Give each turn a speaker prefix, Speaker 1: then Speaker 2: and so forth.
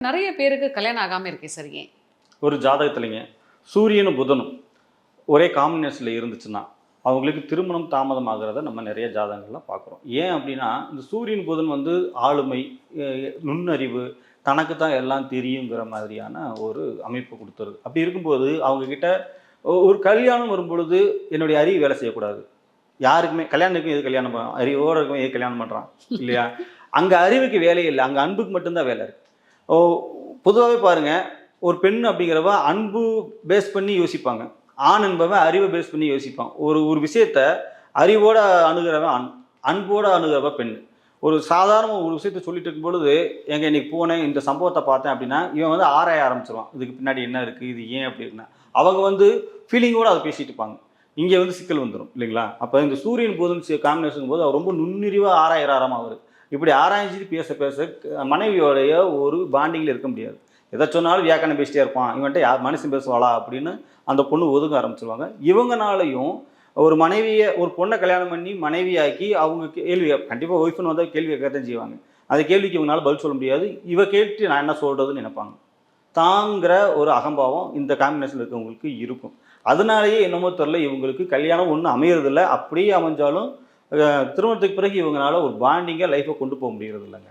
Speaker 1: நிறைய பேருக்கு கல்யாணம் ஆகாம இருக்கே சரிங்க
Speaker 2: ஒரு ஜாதகத்துலைங்க சூரியனும் புதனும் ஒரே காம்பினேஷனில் இருந்துச்சுன்னா அவங்களுக்கு திருமணம் தாமதமாகிறத நம்ம நிறைய ஜாதகங்கள்லாம் பார்க்குறோம் ஏன் அப்படின்னா இந்த சூரியன் புதன் வந்து ஆளுமை நுண்ணறிவு தனக்கு தான் எல்லாம் தெரியுங்கிற மாதிரியான ஒரு அமைப்பு கொடுத்துருது. அப்படி இருக்கும்போது அவங்கக்கிட்ட ஒரு கல்யாணம் வரும்பொழுது என்னுடைய அறிவு வேலை செய்யக்கூடாது. யாருக்குமே கல்யாணத்துக்கும் எது கல்யாணம் அறிவோட இருக்கும் எது கல்யாணம் பண்ணுறான் இல்லையா? அங்கே அறிவுக்கு வேலையே இல்லை அங்கே அன்புக்கு மட்டும்தான் வேலை இருக்குது பொதுவாகவே பாருங்கள் ஒரு பெண் அப்படிங்கிறவ அன்பு பேஸ் பண்ணி யோசிப்பாங்க. ஆண் என்பவன் அறிவை பேஸ் பண்ணி யோசிப்பான். ஒரு ஒரு விஷயத்த அறிவோட அணுகிறவன் ஆண் அன்போட அணுகிறவ பெண். ஒரு சாதாரண ஒரு விஷயத்த சொல்லிட்டு இருக்கும் பொழுது எங்க இன்னைக்கு போனேன் இந்த சம்பவத்தை பார்த்தேன் அப்படின்னா இவன் வந்து ஆராய ஆரம்பிச்சிருவான். இதுக்கு பின்னாடி என்ன இருக்குது இது ஏன் அப்படின்னா அவங்க வந்து ஃபீலிங்கோட அதை பேசிட்டு இருப்பாங்க. இங்கே வந்து சிக்கல் வந்துடும் இல்லைங்களா? அப்போ இந்த சூரியன் போதும் காம்பினேஷன் போது அவர் ரொம்ப நுண்ணிறிவாக ஆராயிறாராம் அவர் இப்படி ஆராய்ஞ்சிட்டு பேச பேச மனைவியோடைய ஒரு பாண்டிங்கில் இருக்க முடியாது. எதை சொன்னாலும் வியாக்கணம் பேசிட்டே இருப்பான். இவன்ட்ட யார் மனுஷன் பேசுவாளா அப்படின்னு அந்த பொண்ணு ஒதுங்க ஆரம்பிச்சிருவாங்க. இவங்கனாலையும் ஒரு மனைவியை ஒரு பொண்ணை கல்யாணம் பண்ணி மனைவியாக்கி அவங்க கேள்வி கண்டிப்பாக ஒய்ஃப்னு வந்தால் கேள்வி கேட்கத்தான் செய்வாங்க. அந்த கேள்விக்கு இவங்களால பதில் சொல்ல முடியாது. இவ கேட்டு நான் என்ன சொல்கிறதுன்னு நினைப்பாங்க. தாங்கிற ஒரு அகம்பாவம் இந்த காம்பினேஷனில் இருக்கவங்களுக்கு இருக்கும். அதனாலேயே என்னமோ தெரில இவங்களுக்கு கல்யாணம் ஒன்றும் அமையறதில்ல. அப்படியே அமைஞ்சாலும் திருமணத்துக்கு பிறகு இவங்களால ஒரு பாண்டிங்காக லைஃப்பை கொண்டு போக முடிகிறது இல்லைங்க